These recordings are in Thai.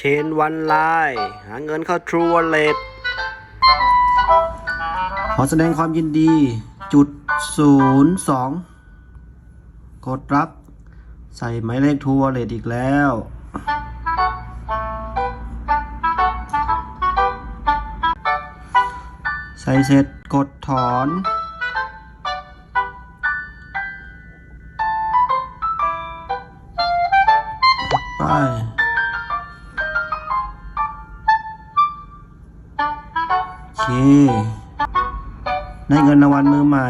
เชนวันไลน์หาเงินเข้า True Wallet ขอแสดงความยินดี จุดศูนย์สองกดรับ ใส่หมายเลข True Wallet อีกแล้ว ใส่เสร็จกดถอนไป ได้เงินรางวัลมือใหม่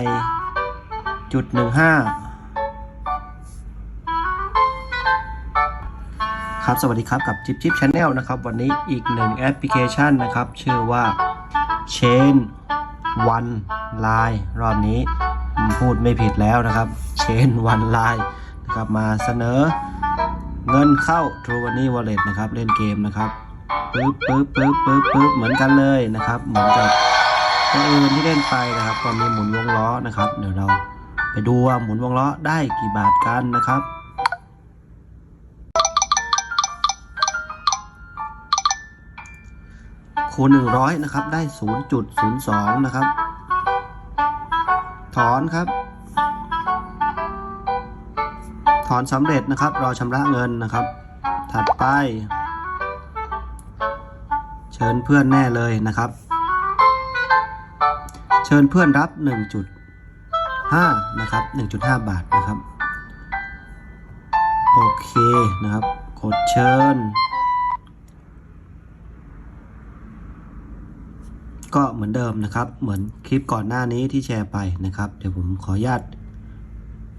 จุดหนึ่งห้าครับสวัสดีครับกับจิบจิบชาแนลนะครับ วันนี้อีกหนึ่งแอปพลิเคชันนะครับ ชื่อว่า Chain One Line รอบนี้พูดไม่ผิดแล้วนะครับ Chain One Line นะครับมาเสนอเงินเข้า True Money Wallet นะครับ เล่นเกมนะครับ ปึ๊บปึ๊บปึ๊บปึ๊บปึ๊บเหมือนกันเลยนะครับ เหมือนกับตัวอื่นที่เล่นไปนะครับก็มีหมุนวงล้อนะครับ เดี๋ยวเราไปดูว่าหมุนวงล้อได้กี่บาทกันนะครับคูณ100นะครับได้ 0.02 นะครับ ถอนครับ ถอนสำเร็จนะครับรอชำระเงินนะครับ ถัดไป เชิญเพื่อนแน่เลยนะครับ เชิญเพื่อนรับ 1.5 นะครับ 1.5 บาทนะครับ โอเคนะครับ กดเชิญ ก็เหมือนเดิมนะครับ เหมือนคลิปก่อนหน้านี้ที่แชร์ไปนะครับ เดี๋ยวผมขออนุญาต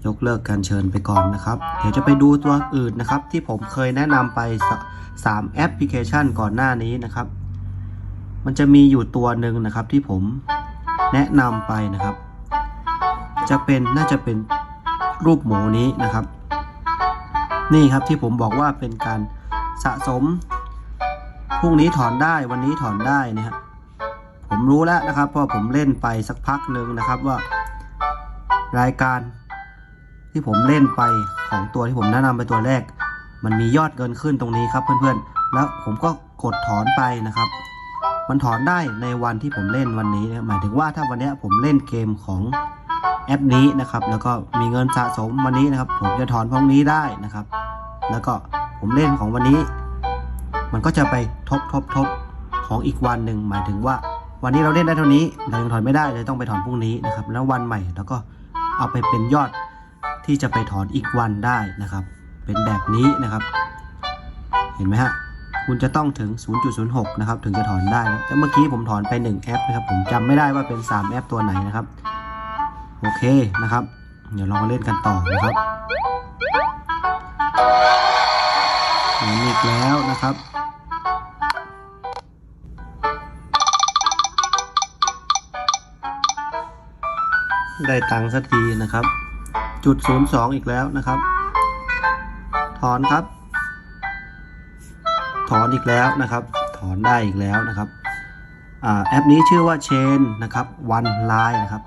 ยกเลิกการเชิญไปก่อนนะครับ เดี๋ยวจะไปดูตัวอื่นนะครับ ที่ผมเคยแนะนำไป 3 แอปพลิเคชันก่อนหน้านี้นะครับ มันจะมีอยู่ตัวหนึ่งนะครับที่ผมแนะนำไปนะครับ จะเป็นน่าจะเป็นรูปหมูนี้นะครับ นี่ครับที่ผมบอกว่าเป็นการสะสมพรุ่งนี้ถอนได้วันนี้ถอนได้นะครับผมรู้แล้วนะครับเพราะผมเล่นไปสักพักหนึ่งนะครับว่า รายการที่ผมเล่นไปของตัวที่ผมแนะนำไปตัวแรก มันมียอดเงินขึ้นตรงนี้ครับเพื่อนๆ แล้วผมก็กดถอนไปนะครับ มันถอนได้ในวันที่ผมเล่นวันนี้นะหมายถึงว่าถ้าวันนี้ผมเล่นเกมของแอปนี้นะครับ แล้วก็มีเงินสะสมวันนี้นะครับ ผมจะถอนพวกนี้ได้นะครับ แล้วก็ผมเล่นของวันนี้ มันก็จะไปทบทบทบของอีกวันหนึ่งหมายถึงว่า วันนี้เราเล่นได้เท่านี้เรายังถอนไม่ได้เลยต้องไปถอนพรุ่งนี้นะครับ แล้ววันใหม่แล้วก็เอาไปเป็นยอดที่จะไปถอนอีกวันได้นะครับ เป็นแบบนี้นะครับ เห็นไหมฮะ คุณจะต้องถึง 0.06 นะครับ ถึงจะถอนได้นะแต่เมื่อกี้ผมถอนไป 1 แอปนะครับ ผมจำไม่ได้ว่าเป็น 3 แอปตัวไหนนะครับ โอเคนะครับ เดี๋ยวลองเล่นกันต่อนะครับหมุนอีกแล้วนะครับได้ตังค์สักทีนะครับ จุดศูนย์สองอีกแล้วนะครับ ถอนครับ ถอนอีกแล้วนะครับ ถอนได้อีกแล้วนะครับอแอปนี้ชื่อว่า Chain นะครับ One Line นะครับ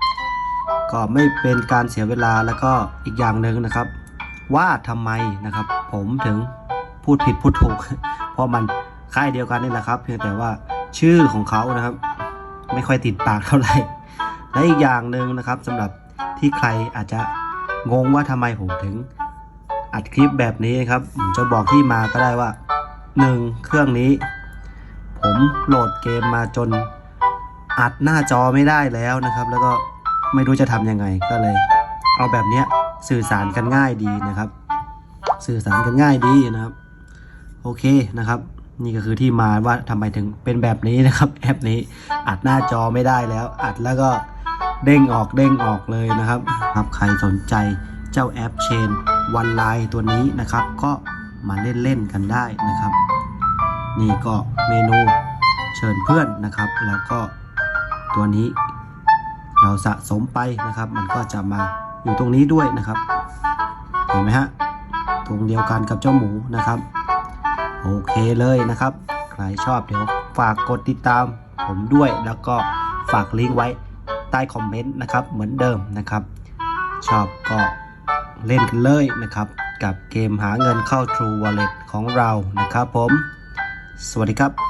ก็ไม่เป็นการเสียเวลาแล้วก็อีกอย่างหนึ่งนะครับ ว่าทำไมนะครับ ผมถึงพูดผิดพูดถูก เพราะมันค่ายเดียวกันนี่แหละครับ เพียงแต่ว่าชื่อของเขานะครับ ไม่ค่อยติดปากเท่าไหร่และอีกอย่างหนึ่งนะครับสำหรับที่ใครอาจจะงงว่าทำไมผมถึงอัดคลิปแบบนี้นครับผมจะบอกที่มาก็ได้ว่า 1. เครื่องนี้ ผมโหลดเกมมาจน อัดหน้าจอไม่ได้แล้วนะครับ แล้วก็ไม่รู้จะทำยังไงก็เลย เอาแบบเนี้ยสื่อสารกันง่ายดีนะครับ สื่อสารกันง่ายดีนะครับ โอเคนะครับ นี่ก็คือที่มาว่าทำไมถึงเป็นแบบนี้นะครับ แอปนี้อัดหน้าจอไม่ได้แล้ว อัดแล้วก็เด้งออกเด้งออกเลยนะครับครับใครสนใจเจ้าแอปเชนวันไลน์ตัวนี้นะครับ ก็ มาเล่นเล่นๆกันได้นะครับ นี่ก็เมนูเชิญเพื่อนนะครับ แล้วก็ตัวนี้เราสะสมไปนะครับ มันก็จะมาอยู่ตรงนี้ด้วยนะครับ เห็นไหมฮะตรงเดียวกันกับเจ้าหมูนะครับ โอเคเลยนะครับ ใครชอบเดี๋ยวฝากกดติดตามผมด้วย แล้วก็ฝากลิงก์ไว้ใต้คอมเมนต์นะครับ เหมือนเดิมนะครับ ชอบก็เล่นกันเลยนะครับ กับเกมหาเงินเข้า True Wallet ของเรานะครับผม สวัสดีครับ